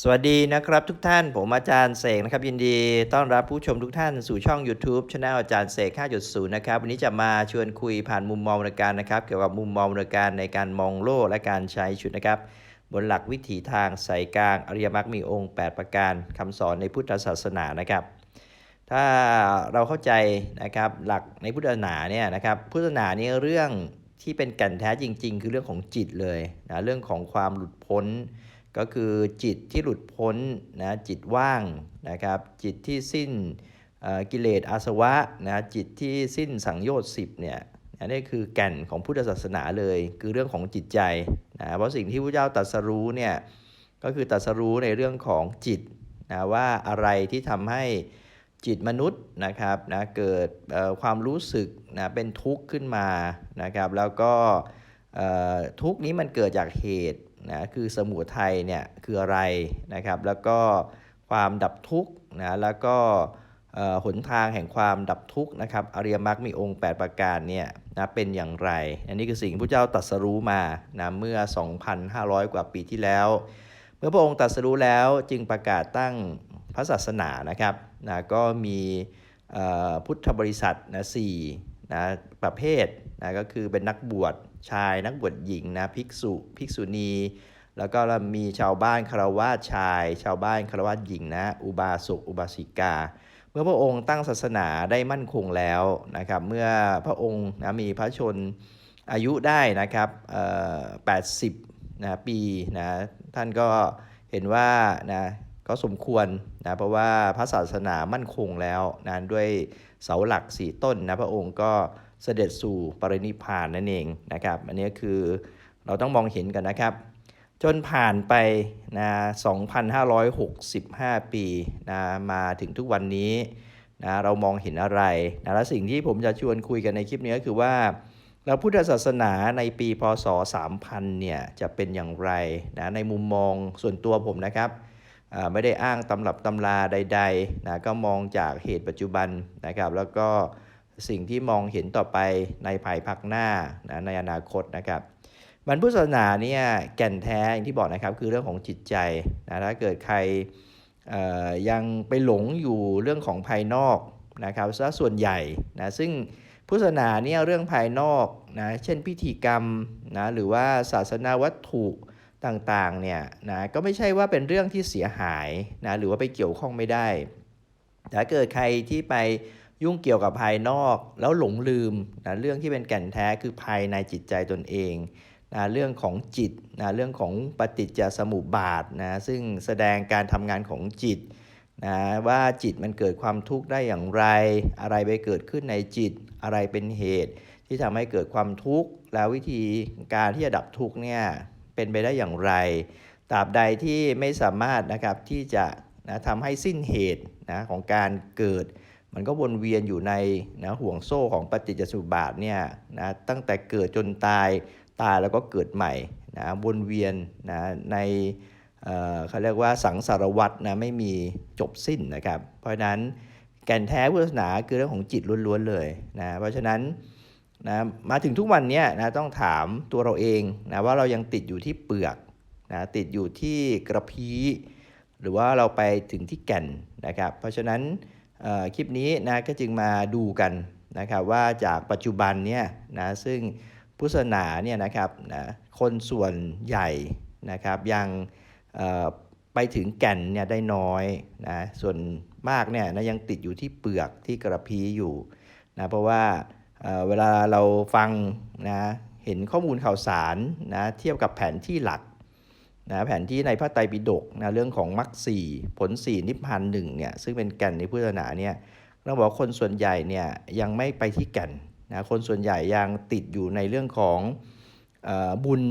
สวัสดีนะครับทุกท่านผมอาจารย์เสกนะครับ ยินดีต้อนรับผู้ชมทุกท่านสู่ช่อง YouTube ช anel อาจารย์เสก 5.0 นะครับ วันนี้จะมาชวนคุยผ่านมุมมองในการนะครับ เกี่ยวกับมุมมองในการในการมองโลกและการใช้ชีวิตนะครับ บนหลักวิถีทางสายกลาง อริยมรรคมีองค์ 8 ประการคำสอนในพุทธศาสนานะครับ ถ้าเราเข้าใจนะครับหลักในพุทธศาสนาเนี่ยนะครับพุทธศาสนาเนี่ยเรื่องที่เป็นแก่นแท้จริง ๆ คือเรื่องของจิตเลยนะเรื่องของความหลุดพ้น ก็คือจิตที่หลุดพ้นนะจิตว่างนะครับจิตที่สิ้นกิเลสอาสวะนะจิตที่สิ้นสังโยชน์สิบเนี่ยอันนี้คือแก่นของพุทธศาสนาเลยคือเรื่องของจิตใจนะเพราะสิ่งที่พระเจ้าตรัสรู้เนี่ยก็คือตรัสรู้ในเรื่องของจิตนะว่าอะไรที่ทำให้จิตมนุษย์นะครับนะเกิดความรู้สึกนะเป็นทุกข์ขึ้นมานะครับแล้วก็ทุกข์นี้มันเกิดจากเหตุ นะคือสมุทัยเนี่ยคืออะไรนะครับ แล้วก็ความดับทุกข์นะแล้วก็หนทางแห่งความดับทุกข์นะครับอริยมรรคมีองค์ 8 ประการเนี่ยนะเป็นอย่างไร อันนี้คือสิ่งที่พระเจ้าตรัสรู้มานะเมื่อ 2,500 กว่าปีที่แล้ว เมื่อพระองค์ตรัสรู้แล้วจึงประกาศตั้งพระศาสนานะครับนะก็มีพุทธบริษัทนะสี่นะประเภทนะก็คือเป็นนักบวช ชาย นักบวชหญิงนะภิกษุภิกษุณี แล้วก็มีชาวบ้านคารวาสชาย ชาวบ้านคารวาสหญิงนะอุบาสกอุบาสิกา เมื่อพระองค์ตั้งศาสนาได้มั่นคงแล้วนะครับเมื่อพระองค์นะมีพระชนอายุได้นะครับเอ่อ80นะปีนะท่านก็เห็นว่านะก็สมควรนะเพราะว่าพระศาสนามั่นคงแล้วนะด้วย เสาหลักสี่ต้นนะพระองค์ก็เสด็จสู่ปรินิพานนั่นเองนะครับ อันนี้คือเราต้องมองเห็นกันนะครับ จนผ่านไปนะ2,565 ปีนะมาถึงทุกวันนี้นะเรามองเห็นอะไรนะและสิ่งที่ผมจะชวนคุยกันในคลิปนี้ก็คือว่าเราพุทธศาสนาในปีพศ 3000 เนี่ยจะเป็นอย่างไรนะในมุมมองส่วนตัวผมนะครับ ไม่ได้อ้างตำรับตำราใดๆนะก็มองจากเหตุปัจจุบันนะครับ แล้วก็สิ่งที่มองเห็นต่อไปในภายภาคหน้านะในอนาคตนะครับมันพุทธศาสนาเนี่ยแก่นแท้อย่างที่บอกนะครับคือเรื่องของจิตใจนะถ้าเกิดใครยังไปหลงอยู่เรื่องของภายนอกนะครับซะส่วนใหญ่นะซึ่งพุทธศาสนาเนี่ยเรื่องภายนอกนะเช่นพิธีกรรมนะหรือว่าศาสนาวัตถุ ต่างๆเนี่ยนะก็ไม่ใช่ว่าเป็นเรื่องที่เสียหายนะหรือว่าไปเกี่ยวข้องไม่ได้ถ้าเกิดใครที่ไปยุ่งเกี่ยวกับภายนอกแล้วหลงลืมนะเรื่องที่เป็นแก่นแท้คือภายในจิตใจตนเองนะเรื่องของจิตนะเรื่องของปฏิจจสมุปบาทนะซึ่งแสดงการทำงานของจิตนะว่าจิตมันเกิดความทุกข์ได้อย่างไร อะไรไปเกิดขึ้นในจิตอะไรเป็นเหตุ ที่ทำให้เกิดความทุกข์แล้ววิธีการที่จะดับทุกข์เนี่ย เป็นไปได้อย่างไรตราบใดที่ไม่สามารถนะครับที่จะนะทำให้สิ้นเหตุนะของการเกิด มันก็วนเวียนอยู่ในนะห่วงโซ่ของปฏิจจสมุปบาทเนี่ยนะตั้งแต่เกิดจนตายตายแล้วก็เกิดใหม่นะวนเวียนนะในเเขาเรียกว่าสังสารวัตรนะไม่มีจบสิ้นนะครับ เพราะฉะนั้นแก่นแท้พุทธศาสนาคือเรื่องของจิตล้วนๆเลยนะเพราะฉะนั้น นะมาถึงทุกวันนี้นะต้องถามตัวเราเองนะว่าเรายังติดอยู่ที่เปลือกนะติดอยู่ที่กระพี้หรือว่าเราไปถึงที่แก่นนะครับ เพราะฉะนั้นคลิปนี้นะก็จึงมาดูกันนะครับว่าจากปัจจุบันเนี่ยนะซึ่งพุทธศาสนาเนี่ยนะครับนะคนส่วนใหญ่นะครับยังไปถึงแก่นเนี่ยได้น้อยนะส่วนมากเนี่ยนะยังติดอยู่ที่เปลือกที่กระพี้อยู่นะเพราะว่า เวลาเราฟังนะเห็นข้อมูลข่าวสารนะเทียบกับแผนที่หลักนะแผนที่ในพระไตรปิฎกนะเรื่องของมรรคสี่ผลสี่นิพพานหนึ่งเนี่ยซึ่งเป็นแก่นในพุทธศาสนาเนี่ยต้องบอกคนส่วนใหญ่เนี่ยยังไม่ไปที่แก่นนะคนส่วนใหญ่ยังติดอยู่ในเรื่องของออบุญ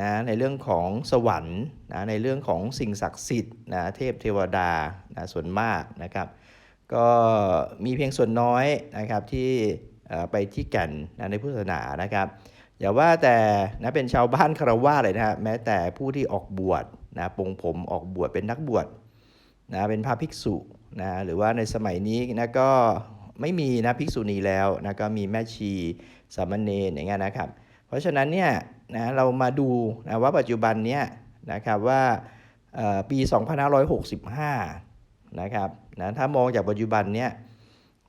นะในเรื่องของสวรรค์นะในเรื่องของสิ่งศักดิ์สิทธิ์นะเทพเทวดานะส่วนมากนะครับ ก็มีเพียงส่วนน้อยนะครับที่ ไปที่แก่นนะในพุทธศาสนานะครับ อย่าว่าแต่นะเป็นชาวบ้านคารวะเลยนะฮะแม้แต่ผู้ที่ออกบวชนะปงผมออกบวชเป็นนักบวชนะเป็นพระภิกษุนะหรือว่าในสมัยนี้นะก็ไม่มีนะภิกษุณีแล้วนะก็มีแม่ชีสามเณรอย่างเงี้ยนะครับ เพราะฉะนั้นเนี่ยนะเรามาดูนะว่าปัจจุบันเนี้ยนะครับว่าเออปี 2565 นะครับนะถ้ามองจากปัจจุบันเนี้ย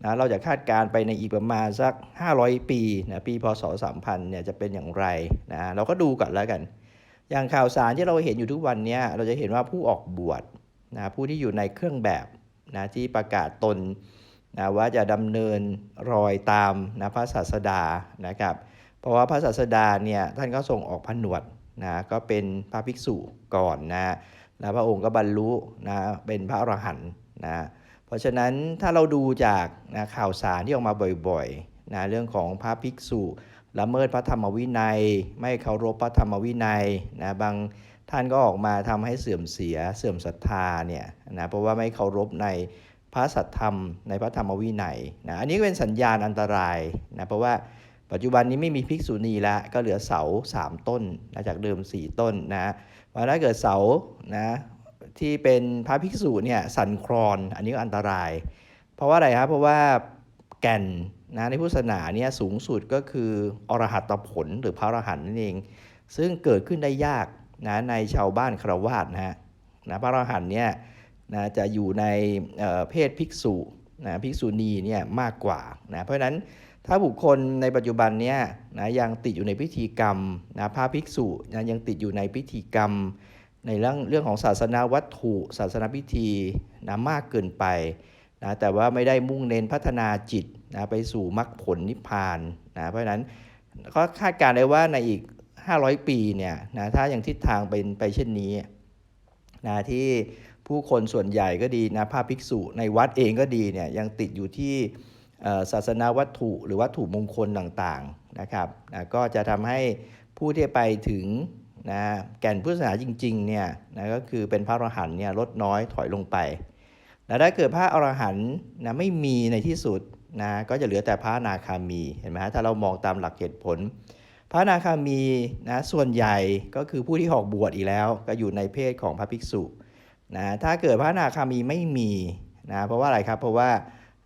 นะเราจะคาดการ์ไปในอีกประมาณสัก 500 ปีนะปีพศ 3000เนี่ยจะเป็นอย่างไรนะเราก็ดูก่อนแล้วกัน อย่างข่าวสารที่เราเห็นอยู่ทุกวันเนี้ยเราจะเห็นว่าผู้ออกบวชนะผู้ที่อยู่ในเครื่องแบบนะที่ประกาศตนนะว่าจะดำเนินรอยตามนะพระศาสดานะครับ เพราะว่าพระศาสดาเนี่ยท่านก็ทรงออกผนวดนะก็เป็นพระภิกษุก่อนนะแล้วพระองค์ก็บรรลุนะเป็นพระอรหันต์นะ เพราะฉะนั้นถ้าเราดูจากนะข่าวสารที่ออกมาบ่อยๆนะเรื่องของพระภิกษุละเมิดพระธรรมวินัย ไม่เคารพพระธรรมวินัยนะบางท่านก็ออกมาทำให้เสื่อมเสียเสื่อมศรัทธาเนี่ยนะเพราะว่าไม่เคารพในพระสัทธรรมในพระธรรมวินัยนะอันนี้ก็เป็นสัญญาณอันตรายนะเพราะว่าปัจจุบันนี้ไม่มีภิกษุณีแล้วก็เหลือเสา 3 ต้นนะจากเดิม 4 ต้นนะว่าถ้าเกิดเสานะ ที่เป็นพระภิกษุเนี่ยสั่นคลอนอันนี้ก็อันตราย เพราะว่าอะไรครับเพราะว่าแก่นนะในพุทธศาสนาเนี่ยสูงสุดก็คืออรหัตผลหรือพระอรหันต์นั่นเอง ซึ่งเกิดขึ้นได้ยากนะในชาวบ้านครวาสนะฮะนะพระอรหันต์เนี่ยนะจะอยู่ในเเพศภิกษุนะภิกษุณีเนี่ยมากกว่านะเพราะฉะนั้นถ้าบุคคลในปัจจุบันเนี้ยนะยังติดอยู่ในพิธีกรรมนะพระภิกษุนะยังติดอยู่ในพิธีกรรม ในเรื่องเรื่องของศาสนาวัตถุ ศาสนาพิธีนะมากเกินไปนะแต่ว่าไม่ได้มุ่งเน้นพัฒนาจิตนะไปสู่มรรคผลนิพพานนะเพราะฉะนั้นก็คาดการณ์ได้ว่าในอีก 500 ปีเนี่ยนะถ้ายังทิศทางเป็นไปเช่นนี้นะที่ผู้คนส่วนใหญ่ก็ดีนะพระภิกษุในวัดเองก็ดีเนี่ยยังติดอยู่ที่ศาสนาวัตถุหรือวัตถุมงคลต่างๆนะครับนะก็จะทำให้ผู้ที่ไปถึง นะแก่นพุทธศาสนาจริงๆเนี่ยนะก็คือเป็นพระอรหันต์เนี่ยลดน้อยถอยลงไปแล้วถ้าเกิดพระอรหันต์นะไม่มีในที่สุดนะก็จะเหลือแต่พระนาคามีเห็นไหมฮะถ้าเรามองตามหลักเหตุผล พระนาคามีนะส่วนใหญ่ก็คือผู้ที่ออกบวชอีกแล้ว ก็อยู่ในเพศของพระภิกษุนะถ้าเกิดพระนาคามีไม่มีนะเพราะว่าอะไรครับเพราะว่า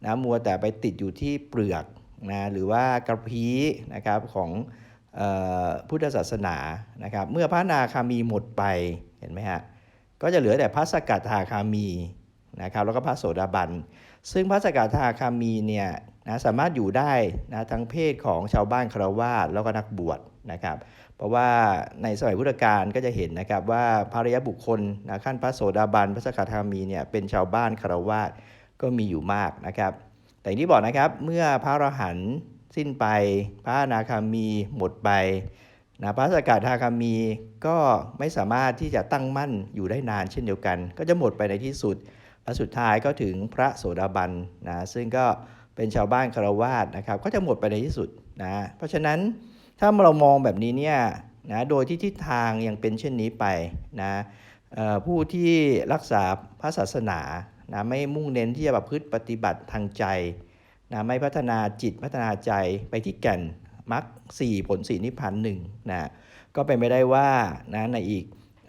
นะมัวแต่ไปติดอยู่ที่เปลือกนะหรือว่ากระพี้นะครับของ พุทธศาสนานะครับเมื่อพระนาคามีหมดไปเห็นไหมฮะก็จะเหลือแต่พระสกทาคามีนะครับแล้วก็พระโสดาบัน ซึ่งพระสกทาคามีเนี่ยนะสามารถอยู่ได้นะทั้งเพศของชาวบ้านคารวาสแล้วก็นักบวชนะครับ เพราะว่าในสมัยพุทธกาลก็จะเห็นนะครับว่าพรริยบุคคลนะขั้นพระโสดาบัน พระสกทาคามีเนี่ยเป็นชาวบ้านคารวาสก็มีอยู่มากนะครับ แต่อย่างที่บอกนะครับเมื่อพระอรหันต สิ้นไป พระอนาคามีหมดไปนะพระสกทาคามีก็ไม่สามารถที่จะตั้งมั่นอยู่ได้นานเช่นเดียวกัน ก็จะหมดไปในที่สุดและสุดท้ายก็ถึงพระโสดาบันนะซึ่งก็เป็นชาวบ้านคารวาสนะครับ ก็จะหมดไปในที่สุดนะเพราะฉะนั้นถ้าเรามองแบบนี้เนี่ยนะโดยที่ทิศทางยังเป็นเช่นนี้ไปนะผู้ที่รักษาพระศาสนานะไม่มุ่งเน้นที่จะประพฤติปฏิบัติทางใจ นะไม่พัฒนาจิตพัฒนาใจไปที่แก่นมรรคสี่ผลสี่นิพพานหนึ่งนะก็เป็นไปได้ว่านะในอีก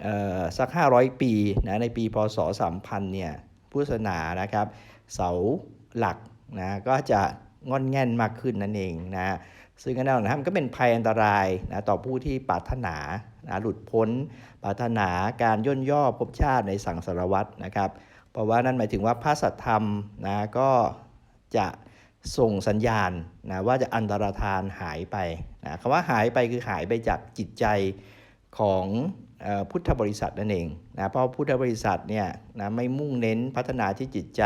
ออสัก 500 ปีนะในปีพศ3000เนี่ยพุทธศาสนานะครับ เสาหลักนะก็จะงอนแง่นมากขึ้นนั่นเองนะซึ่งแน่นอนนะครับมันก็เป็นภัยอันตรายนะต่อผู้ที่ปรารถนานะหลุดพ้น ปรารถนาการย่นย่อภพชาติในสังสารวัตรนะครับ เพราะว่านั่นหมายถึงว่าพระสัทธรรมนะก็จะ ส่งสัญญาณนะว่าจะอันตรธานหายไปนะคำว่าหายไปคือหายไปจากจิตใจของพุทธบริษัทนั่นเองนะเพราะพุทธบริษัทเนี่ยนะไม่มุ่งเน้นพัฒนาที่จิตใจ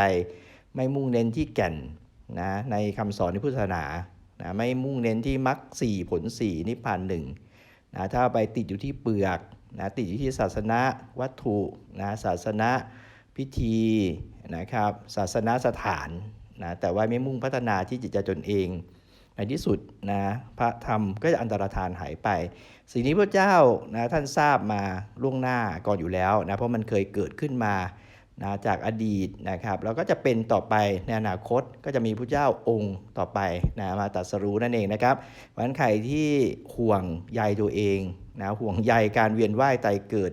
ไม่มุ่งเน้นที่แก่นนะในคำสอนในพุทธศาสนานะไม่มุ่งเน้นที่มรรคสี่ผลสี่นิพพานหนึ่งนะถ้าไปติดอยู่ที่เปลือกนะติดอยู่ที่ศาสนาวัตถุนะศาสนาพิธีนะครับศาสนาสถาน นะแต่ว่าไม่มุ่งพัฒนาที่จิตใจตนเอง ในที่สุดนะพระธรรมก็จะอันตรธานหายไป สิ่งนี้พระเจ้านะท่านทราบมาล่วงหน้าก่อนอยู่แล้วนะเพราะมันเคยเกิดขึ้นมานะจากอดีตนะครับแล้วก็จะเป็นต่อไปในอนาคตก็จะมีพระเจ้าองค์ต่อไปนะมาตรัสรู้นั่นเองนะครับเพราะฉะนั้นใครที่ห่วงใยตัวเองนะห่วงใยการเวียนว่ายตายเกิด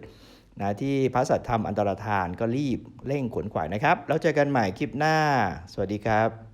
นะที่พระสัทธรรมอันตรธานก็รีบเร่งขวนขวายนะครับ แล้วเจอกันใหม่คลิปหน้า สวัสดีครับ